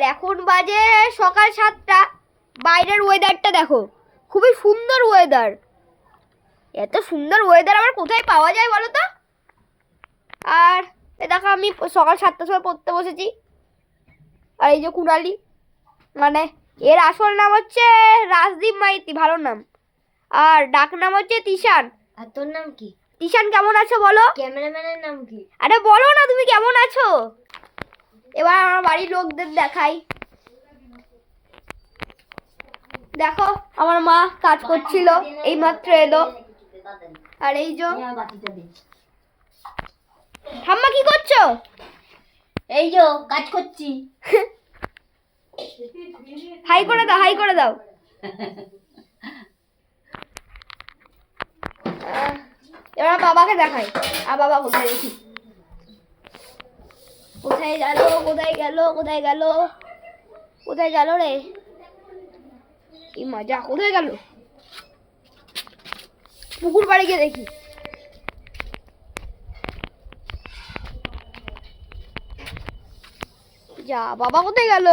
আর এখন বাজে সকাল সাতটা। বাইরের ওয়েদারটা দেখো খুবই সুন্দর ওয়েদার এত সুন্দর ওয়েদার আবার কোথায় পাওয়া যায় বলো তো? আর এ দেখো আমি সকাল সাতটার সময় পড়তে বসেছি। আর এই যে কুড়ালি মানে এর আসল নাম হচ্ছে রাজদীপ মাইতি ভালো নাম। আর ডাক নাম হচ্ছে তিশান। আর তোর নাম কি? তিশান কেমন আছো বলো? ক্যামেরাম্যানের নাম কি? আরে বলো না তুমি কেমন আছো? এবার আমার বাড়ির লোকদের দেখাই। দেখো আমার মা কাজ করছিল এই মাত্র এলো। আর এই যে ঠাম্মা কি করছ? এই যো কাজ করছি। হাই করে দাও হাই করে দাও। এবার বাবাকে দেখাই। আর বাবা কোথায় দেখি কোথায় গেল কোথায় গেল কোথায় গেল? কোথায় গেল রে? কি মজা, কোথায় গেল? পুকুর বাড়ি গিয়ে দেখি। যা, বাবা কোথায় গেল?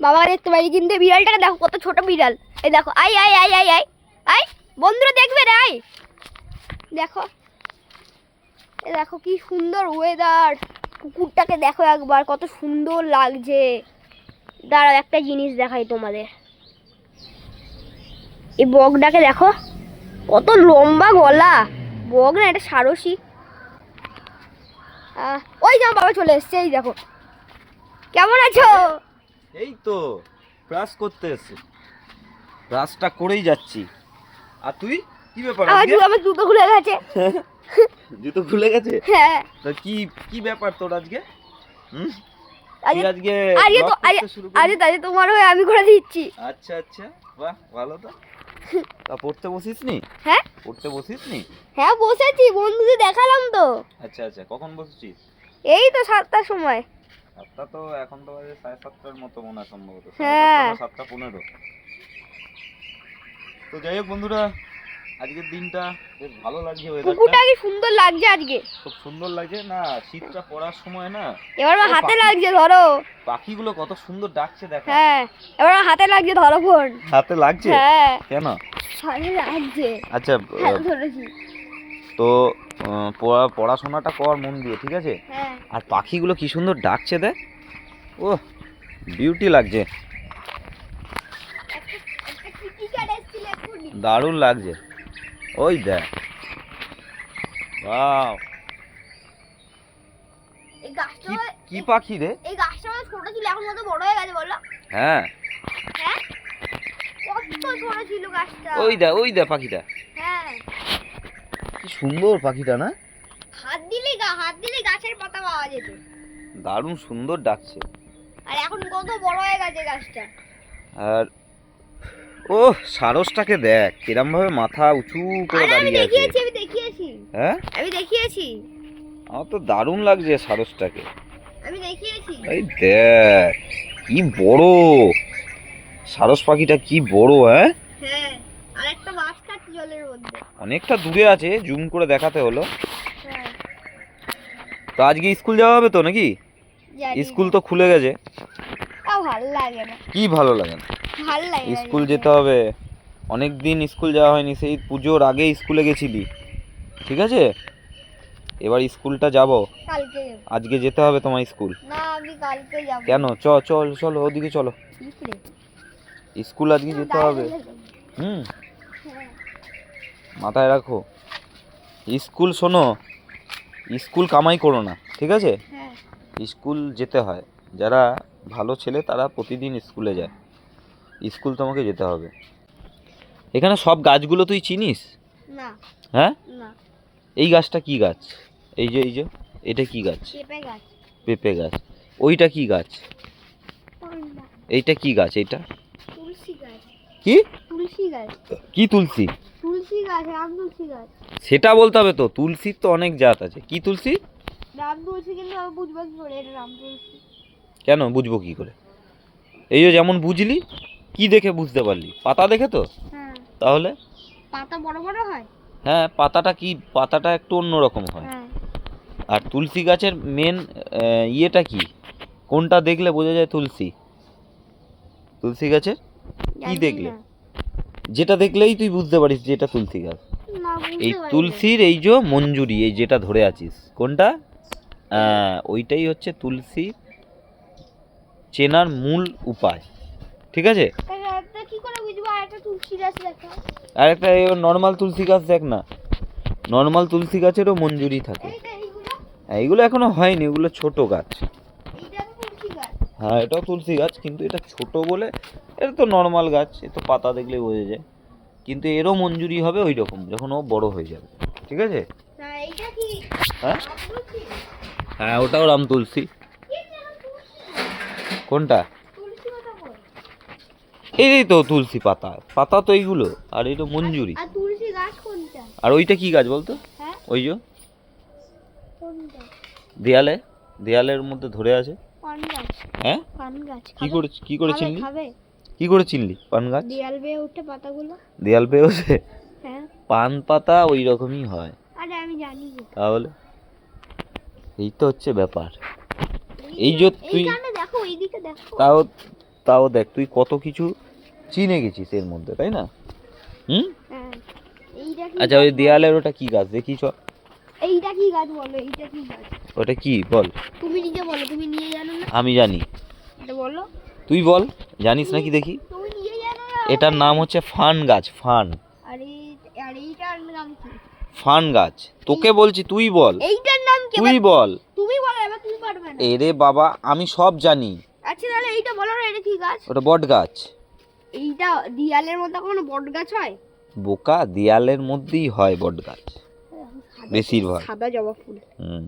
বাবা দেখতে পারি কিন্তু বিড়ালটাকে দেখো কত ছোট বিড়াল। এই দেখো আই আই আই আই আই আই বন্ধুরা দেখবে রে আই দেখো। দেখো কি সুন্দর ওয়েদার কুকুরটাকে দেখো একবার কত সুন্দর লাগছে। দাঁড়াও একটা জিনিস দেখাই তোমাদের। এই বগটাকে দেখো কত লম্বা গলা। বগ না এটা সারসি। ওই যে বাবা চলে এসছে এই দেখো। কেমন আছো? এই তো ব্রাশ করতে এসে ব্রাশটা করেই যাচ্ছি। আর তুই? কি ব্যাপার আমার জুতো খুলে গেছে। জুতো খুলে গেছে? হ্যাঁ। তো কি কি ব্যাপার তোর আজকে? হুম? আজকে আজকে তো আজকে তাহলে তোমার হয়ে আমি করে দিচ্ছি। আচ্ছা আচ্ছা। বাহ ভালো তো। তা পড়তে বসিস নি হ্যাঁ। পড়তে বসিস নি হ্যাঁ বসেছি বন্ধুদের দেখালাম তো। আচ্ছা আচ্ছা। কখন বসেছিস? এই তো সাতটার সময়। সাতটা তো এখন তো বাজে সাড়ে সাতটার মতো মনে হয় সম্ভবত। হ্যাঁ। সাতটা পনেরো। তো যাই হোক বন্ধুরা আজকের দিনটা বেশ ভালো লাগছে পুকুরটা কি সুন্দর লাগছে আজকে? খুব সুন্দর লাগছে না শীতটা পড়ার সময় না এবার আমার হাতে লাগছে ধরো। পাখিগুলো কত সুন্দর ডাকছে দেখা। হ্যাঁ এবার আমার হাতে লাগছে ধরো ফোন। হাতে লাগছে? হ্যাঁ। কেন? হাতে লাগছে। আচ্ছা হ্যাঁ ধরেছি। তো পড়াশোনাটা কর মন দিয়ে ঠিক আছে? হ্যাঁ। আর পাখিগুলো কি সুন্দর ডাকছে দেখ ও বিউটি লাগছে। দারুণ লাগছে। ওই দেখ। বাহ। এই গাছটা কি পাখি রে? এই গাছটা আমার ছোট ছিল এখন কত বড় হয়ে গেছে বলো হ্যাঁ। হ্যাঁ? কত ছোট ছিল গাছটা। ওই দেখ ওই দেখ পাখিটা। হ্যাঁ। কি সুন্দর পাখিটা না? হাত দিলে গা হাত দিলে গাছের পাতা পাওয়া যেত। দারুণ সুন্দর ডাকছে। আর এখন কত বড় হয়ে গেছে গাছটা। আর ও সারসটাকে দেখ কিরম ভাবে মাথা উঁচু করে দাঁড়িয়ে আছে। আমি দেখিয়েছি। হ্যাঁ? আমি দেখিয়েছি। আমার তো দারুণ লাগছে সারসটাকে। আমি দেখিয়েছি। এই দেখ কি বড়। সারস পাখিটা কি বড় হ্যাঁ? হ্যাঁ আর একটা মাছ কাটছে জলের মধ্যে। অনেকটা দূরে আছে জুম করে দেখাতে হলো। হ্যাঁ। তো আজকে স্কুল যাওয়া হবে তো নাকি? স্কুল তো খুলে গেছে। তাও ভালো লাগে না। কি ভালো লাগে না? ভালো লাগে না স্কুল যেতে হবে। অনেক দিন স্কুল যাওয়া হয়নি সেই পুজোর আগে স্কুলে গেছিলি। ঠিক আছে? এবার স্কুলটা যাব। কালকে আজকে যেতে হবে তোমার স্কুল। না আমি কালকে যাব। কেন? চ চল চলো ওদিকে চলো। স্কুল আজকে যেতে হবে। হুম। হ্যাঁ। মাথায় রাখো। স্কুল শোনো স্কুল কামাই করো না ঠিক আছে? হ্যাঁ। স্কুল যেতে হয়। যারা ভালো ছেলে তারা প্রতিদিন স্কুলে যায়। স্কুল তোমাকে যেতে হবে। এখানে সব গাছগুলো তুই চিনিস? না। হ্যাঁ? না। এই গাছটা কি গাছ? এই যে এই যে এটা কি গাছ? পেঁপে গাছ। পেঁপে গাছ। ওইটা কি গাছ? এইটা কি গাছ এইটা? তুলসী গাছ। কি? তুলসী গাছ। কি তুলসী? তুলসী গাছ রাম তুলসী গাছ। সেটা বলতে হবে তো তুলসীর তো অনেক জাত আছে। কি তুলসী? রাম তুলসী কিন্তু আমি বুঝব কি রাম তুলসী। কেন বুঝব কি করে? এই যে যেমন বুঝলি কি দেখে বুঝতে পারলি? পাতা দেখে তো? হ্যাঁ। তাহলে? পাতা বড় বড় হয়? হ্যাঁ পাতাটা কি পাতাটা একটু অন্যরকম হয়। হ্যাঁ। আর তুলসী গাছের মেন ইয়েটা কি? কোনটা দেখলে বোঝা যায় তুলসী? তুলসী গাছের? জানি দেখলে? যেটা দেখলেই তুই বুঝতে পারিস যে এটা তুলসী গাছ। এই তুলসীর এই যে মঞ্জুরি এই যেটা ধরে আছিস কোনটা? আহ, ওইটাই হচ্ছে তুলসী চেনার মূল উপায়। ঠিক আছে? আর একটা নর্মাল তুলসী গাছ দেখ না। নর্মাল তুলসী গাছেরও মঞ্জুরি থাকে। এইগুলো? এখনও হয়নি এগুলো ছোট গাছ। হ্যাঁ এটাও তুলসী গাছ কিন্তু এটা ছোট বলে এটা তো নর্মাল গাছ এ তো পাতা দেখলেই বোঝা যায়। কিন্তু এরও মঞ্জুরি হবে ওই রকম যখন ও বড় হয়ে যাবে। ঠিক আছে? হ্যাঁ? হ্যাঁ ওটাও রাম তুলসী। কোনটা? এই তো তুলসী পাতা। পাতা তো এইগুলো আর এই তো মঞ্জুরি। আর ওইটা কি গাছ বলতো? হ্যাঁ। ওই যে? দেয়ালে? দেয়ালের মধ্যে ধরে আছে। হ্যাঁ? কি করে কি করে চিনলি? কি করে চিনলি? পান গাছ? দেয়াল বেয়ে উঠে পাতাগুলো? দেয়াল পেয়েছে হ্যাঁ। পান পাতা ওই রকমই হয়। আরে আমি জানি তাহলে এই তো হচ্ছে ব্যাপার। এই যে তুই- দেখো। তাও তাও দেখ তুই কত কিছু চিনে গেছিস এর মধ্যে তাই না? হুম? হ্যাঁ আচ্ছা ওই দেয়ালের ওটা কি গাছ? দেখি চ। এইটা কি গাছ বলো? এইটা কি গাছ? ওটা কি? বল। তুমি নিজে বলো তুমি নিয়ে জানো না? আমি জানি। এটা বলো। তুই বল জানিস নাকি দেখি? তুমি নিজে জানো না? এটার নাম হচ্ছে ফান গাছ ফান। আর আর এইটার নাম কি? ফান গাছ। তোকে বলছি তুই বল। এইটার নাম কি? তুই বল। তুমি বলো এবার তুমি পারবে না। এরে বাবা আমি সব জানি। আচ্ছা তাহলে এইটা বলো না এটা কি গাছ? ওটা বট গাছ। এইটা দিয়ালের মধ্যে কোনো বট গাছ হয়? বোকা দেয়ালের মধ্যেই হয় বট গাছ। বেশিরভাগ। সাদা জবা ফুল। হুম।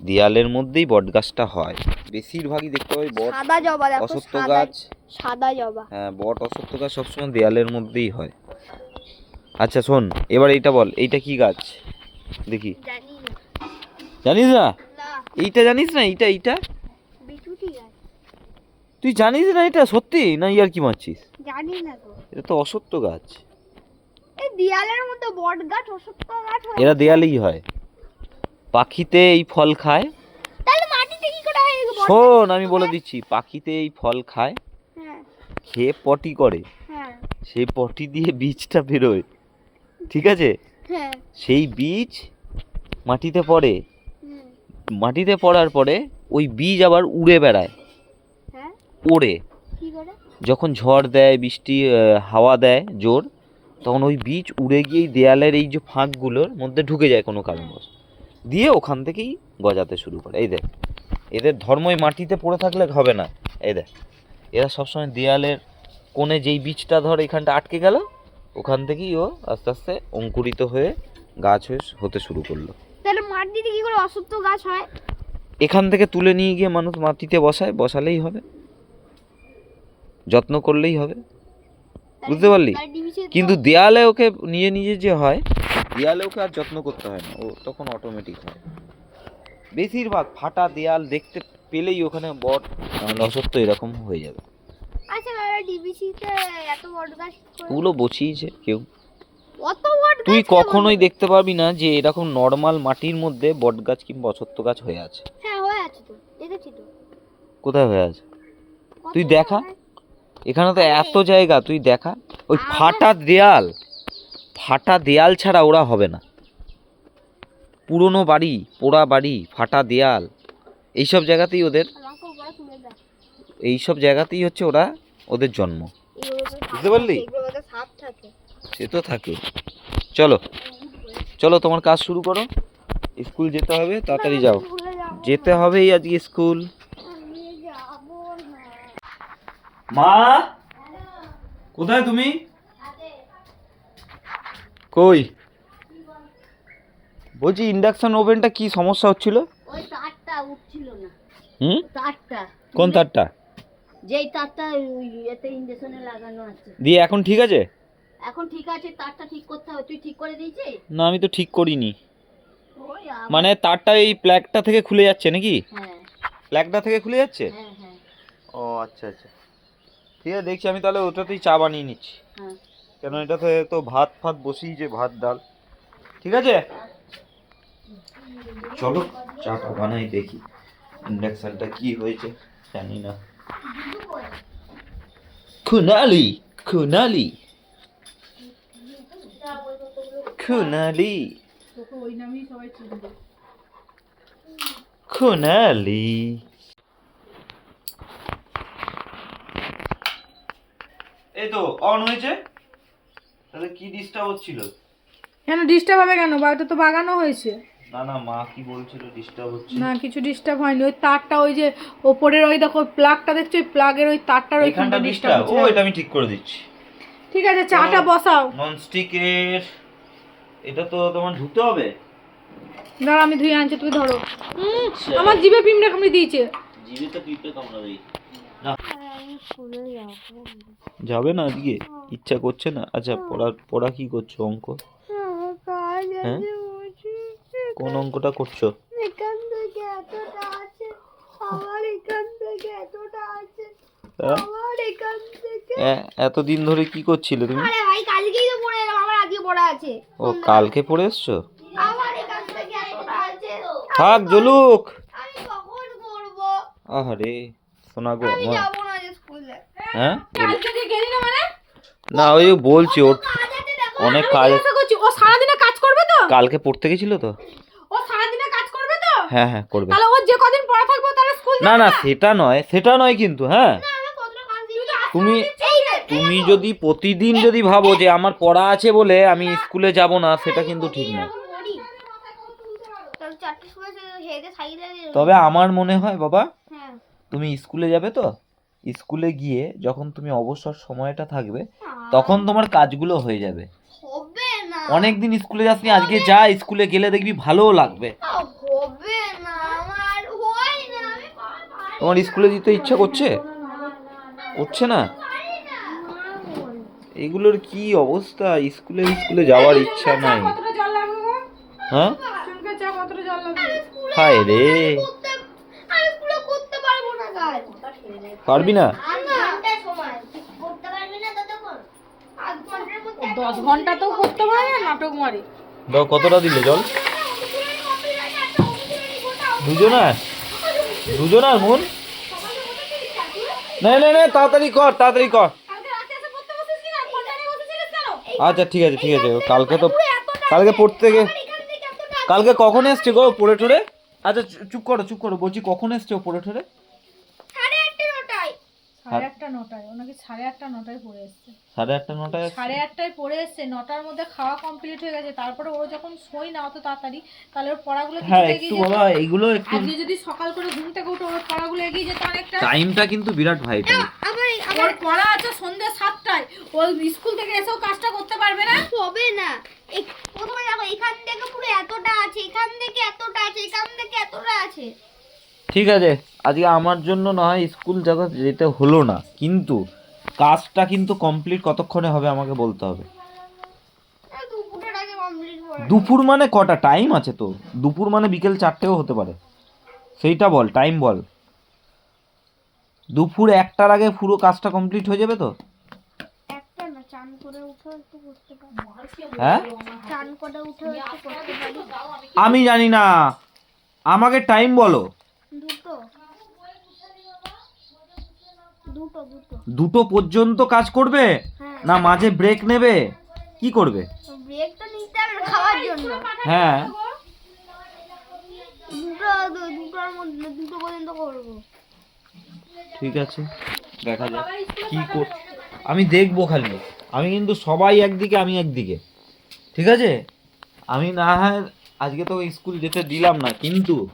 দেয়ালের মধ্যেই বট গাছটা হয়। বেশিরভাগই দেখতে পাই বট সাদা জবা দেখো অসত্য সাদা গাছ। সাদা জবা। হ্যাঁ বট অসত্য গাছ সবসময় দেয়ালের মধ্যেই হয়। আচ্ছা শোন এবার এইটা বল এইটা কি গাছ? দেখি। জানিস না? এইটা জানিস না? এইটা এইটা? তুই জানিস না এটা সত্যি? না ইয়ার কি মারছিস? জানি না তো এটা তো অসত্য গাছ। এই দিয়ালের মধ্যে বট গাছ অসত্য গাছ হয়। এরা দেয়ালেই হয়। পাখিতে এই ফল খায়। তাহলে মাটিতে কি করে হয় শোন আমি বলে দিচ্ছি পাখিতে এই ফল খায়। হ্যাঁ। খেয়ে পটি করে। হ্যাঁ। সেই পটি দিয়ে বীজটা বেরোয়। ঠিক আছে? হ্যাঁ। সেই বীজ মাটিতে পড়ে। মাটিতে পড়ার পরে ওই বীজ আবার উড়ে বেড়ায়। হ্যাঁ? ওড়ে। যখন ঝড় দেয় বৃষ্টি হাওয়া দেয় জোর তখন ওই বীজ উড়ে গিয়ে এই দেয়ালের এই যে ফাঁকগুলোর মধ্যে ঢুকে যায় কোনো কারণবশ। দিয়ে ওখান থেকেই গজাতে শুরু করে। এই দেখ এদের ধর্মই মাটিতে পড়ে থাকলে হবে না। এই দেখ এরা সবসময় দেয়ালের কোণে যেই বীজটা ধর এখানটা আটকে গেল ওখান থেকেই ও আস্তে আস্তে অঙ্কুরিত হয়ে গাছ হয়ে হতে শুরু করল। তাহলে মাটিতে কি করে অসত্য গাছ হয়? এখান থেকে তুলে নিয়ে গিয়ে মানুষ মাটিতে বসায় বসালেই হবে। যত্ন করলেই হবে। বুঝতে পারলি? কিন্তু দেয়ালে ওকে নিজে নিজে যে হয় দেয়ালে ওকে আর যত্ন করতে হয় না। ও তখন অটোমেটিক হয়। বেশিরভাগ ফাটা দেয়াল দেখতে পেলেই ওখানে বট অসত্য এরকম হয়ে যাবে। দাদা ডিবিসি তে এত বট গাছ ওগুলো বসিয়েছে কেউ। অত বট তুই কখনোই দেখতে পারবি না যে এরকম নর্মাল মাটির মধ্যে বট গাছ কিংবা অসত্য গাছ হয়ে আছে। হ্যাঁ হয়ে আছে তো। দেখেছি তো। কোথায় হয়ে আছে? তুই দেখা। এখানে তো এত জায়গা তুই দেখা? ওই ফাটা দেয়াল। ফাটা দেয়াল ছাড়া ওরা হবে না। পুরনো বাড়ি পোড়া বাড়ি ফাটা দেয়াল। এইসব জায়গাতেই ওদের এইসব জায়গাতেই হচ্ছে ওরা ওদের জন্ম। বুঝতে পারলি? সে তো থাকে। চলো চলো তোমার কাজ শুরু করো। স্কুল যেতে হবে তাড়াতাড়ি যাও। যেতে হবেই আজকে স্কুল। মা? কোথায় তুমি? কই? বলছি ইন্ডাকশন ওভেনটা কি সমস্যা হচ্ছিল? ওই তারটা উঠছিল না। হুম? তারটা। কোন তারটা? যেই তারটা এতে ইঞ্জেকশনে লাগানো আছে। দিয়ে এখন ঠিক আছে? এখন ঠিক আছে তারটা ঠিক করতে হবে। তুই ঠিক করে দিয়েছিস? না আমি তো ঠিক করিনি। মানে তারটা এই প্ল্যাগটা থেকে খুলে যাচ্ছে নাকি? হ্যাঁ। প্ল্যাগটা থেকে খুলে যাচ্ছে? হ্যাঁ হ্যাঁ। ও আচ্ছা আচ্ছা। ঠিক আছে দেখছি আমি তাহলে ওটাতেই চা বানিয়ে নিচ্ছি। হ্যাঁ। কেন এটাতে তো ভাত ফাত বসিয়েছে ভাত ডাল। ঠিক আছে? চলো চাটা বানাই দেখি। ইন্ডাকশনটা কি হয়েছে জানি না। কুনালি কুনালি কুনালি তোকে ওই নামেই সবাই চিনবে কুনালি এই তো অন হয়েছে? তাহলে কি ডিস্টার্ব হচ্ছিল? কেন ডিস্টার্ব হবে কেন? বাড়িটা তো বাগানো হয়েছে। না না মা কি বলছিল? ডিস্টার্ব হচ্ছে। না কিছু ডিস্টার্ব হয়নি। ওই তারটা ওই যে ওপরের ওই দেখো প্লাগটা দেখছ? ওই প্লাগের ওই তারটার ওইখানটা ডিস্টার্ব ও এটা আমি ঠিক করে দিচ্ছি। ঠিক আছে চাটা বসাও। ননস্টিকের এটা তো তোমার ধুতে হবে? ধরো আমি ধুয়ে আনছি তুমি ধরো। আমার জিভে পিমড়ে কামড়ে দিয়েছে। জিভে তো পিঁপড়ে কামড়াবেই। না। যাবে না আজকে? ইচ্ছা করছে না? আচ্ছা পড়া পড়া কি করছ অঙ্ক? হ্যাঁ? কোন অঙ্কটা করছ? এখান থেকে এতটা আছে আবার এখান থেকে এতটা আছে হ্যাঁ? আবার এখান থেকে। এতদিন ধরে কি করছিলে তুমি? আরে ভাই কালকেই তো পড়ে এলাম আবার আজকে পড়া আছে। ও কালকে পড়ে এসছো? আবার এখান থেকে এতটা আছে। থাক জলুক আমি কখন করব? আহারে শোনা গো আমি আমার যাব না স্কুলে হ্যাঁ? কালকে যে গেলি না মানে? না ওই বলছি ওর কাজ আছে দেখো অনেক কাজ করছি ও সারাদিনে কাজ করবে তো? কালকে পড়তে গেছিল তো ও সারাদিনে কাজ করবে তো হ্যাঁ হ্যাঁ করবে। তাহলে ও যে কদিন পড়া থাকবে তাহলে স্কুল না না সেটা নয় সেটা নয় কিন্তু হ্যাঁ। তুমি তুমি যদি প্রতিদিন যদি ভাবো যে আমার পড়া আছে বলে আমি স্কুলে যাব না সেটা কিন্তু ঠিক না। তবে আমার মনে হয় বাবা হ্যাঁ। তুমি স্কুলে যাবে তো? স্কুলে গিয়ে যখন তুমি অবসর সময়টা থাকবে তখন তোমার কাজগুলো হয়ে যাবে। হবে না। অনেক দিন স্কুলে যাসনি আজকে যা স্কুলে গেলে দেখবি ভালোও লাগবে আহ, হবে না আমার হয় না আমি পারি তোমার স্কুলে যেতে ইচ্ছা করছে? করছে না? এগুলোর কি অবস্থা? স্কুলে স্কুলে যাওয়ার ইচ্ছা নাই। হ্যাঁ? হায় রে। পারব না? দশ ঘণ্টা তো করতে পারে নাটক মারি। কতটা দিলে জল? দুজনার? দুজনার মন না না না তাড়াতাড়ি কর তাড়াতাড়ি কর। আচ্ছা ঠিক আছে ঠিক আছে, কালকে তো কালকে পড়তে গে কালকে কখন এসছে গো, পড়ে টড়ে? আচ্ছা চুপ করো চুপ করো, বলছি কখন এসছে ও পড়ে টড়ে? সাড়ে আটটা নটায় ওনাকে সাড়ে আটটা নটায় পড়ে এসছে। সাড়ে আটটা নটায় সাড়ে আটটায় পড়ে এসছে নটার মধ্যে খাওয়া কমপ্লিট হয়ে গেছে তারপরে ও যখন শোয় না অত তাড়াতাড়ি তাহলে ওর পড়াগুলো হ্যাঁ একটু বাবা এইগুলো একটু আজকে যদি সকাল করে ঘুম থেকে উঠে ওর পড়াগুলো এগিয়ে যেত অনেকটা। টাইমটা কিন্তু বিরাট ভাইটাল আমার পড়া আছে সন্ধ্যে সাতটায় ও স্কুল থেকে এসেও কাজটা করতে পারবে না। হবে না। এই প্রথমে দেখো এখান থেকে পুরো এতটা আছে এখান থেকে এতটা আছে এখান থেকে এতটা আছে। ঠিক আছে আজকে আমার জন্য না হয় স্কুল যাতে যেতে হলো না কিন্তু কাজটা কিন্তু কমপ্লিট কতক্ষণে হবে আমাকে বলতে হবে? দুপুর মানে কটা? টাইম আছে তো। দুপুর মানে বিকেল চারটেও হতে পারে। সেইটা বল টাইম বল। দুপুর একটার আগে পুরো কাজটা কমপ্লিট হয়ে যাবে তো? হ্যাঁ? আমি জানি না। আমাকে টাইম বলো। দুটো। দুটো পর্যন্ত কাজ করবে? হ্যাঁ। না মাঝে ব্রেক নেবে? কি করবে? ব্রেকটা নিতে হবে খাওয়ার জন্য। হ্যাঁ। দুটো দুটোর মধ্যে দুটো পর্যন্ত করব। ঠিক আছে। দেখা যাক কি কর আমি দেখব খালি। আমি কিন্তু সবাই একদিকে আমি একদিকে। ঠিক আছে? আমি না হয় আজকে তো স্কুল যেতে দিলাম না কিন্তু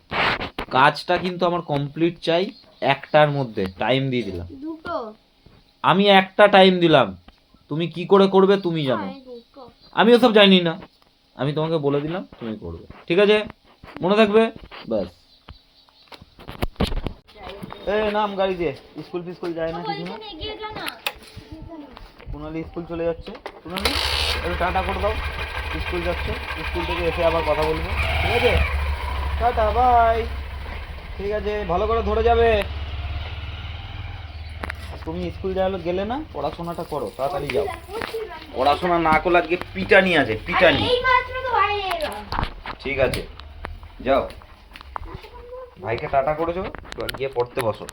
কাজটা কিন্তু আমার কমপ্লিট চাই একটার মধ্যে টাইম দিয়ে দিলাম। দুটো। আমি একটা টাইম দিলাম। তুমি কি করে করবে তুমি জানো। হ্যাঁ, আমি ওসব জানি না। আমি তোমাকে বলে দিলাম তুমি করবে। ঠিক আছে? মনে থাকবে? ব্যাস। এ নাম গাড়ি দিয়ে। স্কুল ফিস্কুল যায় না কিছু না? কুনালি স্কুল চলে যাচ্ছে। কুনালি একটু টাটা করে দাও। স্কুল যাচ্ছে। স্কুল থেকে এসে আবার কথা বলব। ঠিক আছে? টাটা বাই ঠিক আছে, ভালো করে ধরে যাবে। তুমি স্কুল যাওয়ার গেলে না, পড়াশোনাটা করো, তাড়াতাড়ি যাও। পড়াশোনা না করলে আজকে পিটানি আছে, পিটানি। ঠিক আছে, যাও। ভাইকে টাটা করেছ? এবার গিয়ে পড়তে বসো।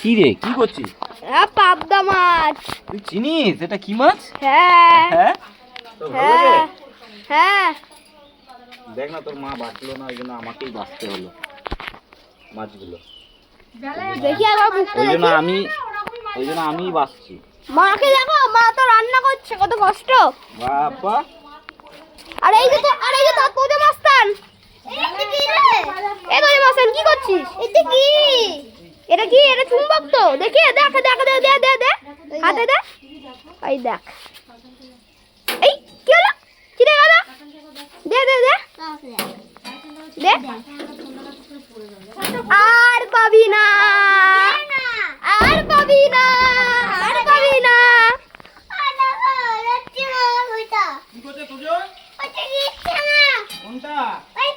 কি রে, কি করছিস? হ্যাঁ পাবদা মাছ। তুই চিনিস? এটা কি মাছ? হ্যাঁ। হ্যাঁ? হ্যাঁ হ্যাঁ। দেখ না তোর মা বাঁচলো না ওই জন্য আমাকেই বাঁচতে হলো মাছগুলো। দেখি মুখটা ওই জন্য আমি ওই জন্য আমিই বাঁচছি। মাকে দেখো মা তো রান্না করছে কত কষ্ট। বাবা। আর এই যে তো আর এই যে তো তোজো মাস্তান। এ তোজো মাস্তান কি করছিস? এটা কি? এটা কি? এটা চুম্বক তো। দেখি দেখ দেখ দে দে দে দে হাতে দে এই দেখ। এই কি হলো? চিড়ে গেল। দে দে দে। দে। আর পাবি না। আর পাবি না। আর পাবি না। কি করছে তুজো কোনটা এই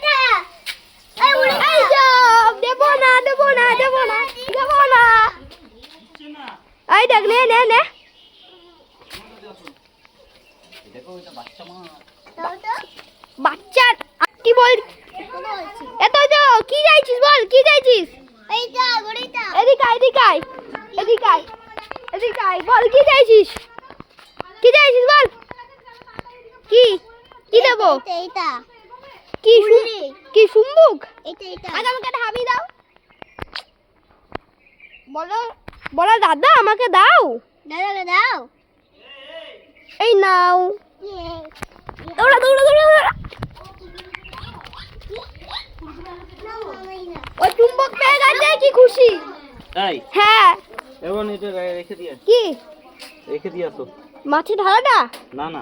সব দেবো না দেবো না দেবো না। এই দেখ নে নে নে। বাচ্চা কি বল এত তো কি চাইছিস বল কি চাইছিস এদিকে এদিকে এদিকে এদিকে বল কি চাইছিস কি চাইছিস বল? কি? কি দেবো? কি কি সুম্বুক আগে আমাকে একটা হাবি দাও। বলো বলো দাদা আমাকে দাও। দাও। এই নাও। দৌড়া দৌড়া দৌড়া দৌড়া। ওই চুম্বক পেয়ে গেছে কি খুশি? তাই হ্যাঁ। এবং এটা রেখে দিয়ে কি? রেখে দিয়ে আসো মাছের ধারাটা না? না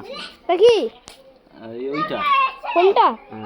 এই ওইটা। কোনটা? হ্যাঁ।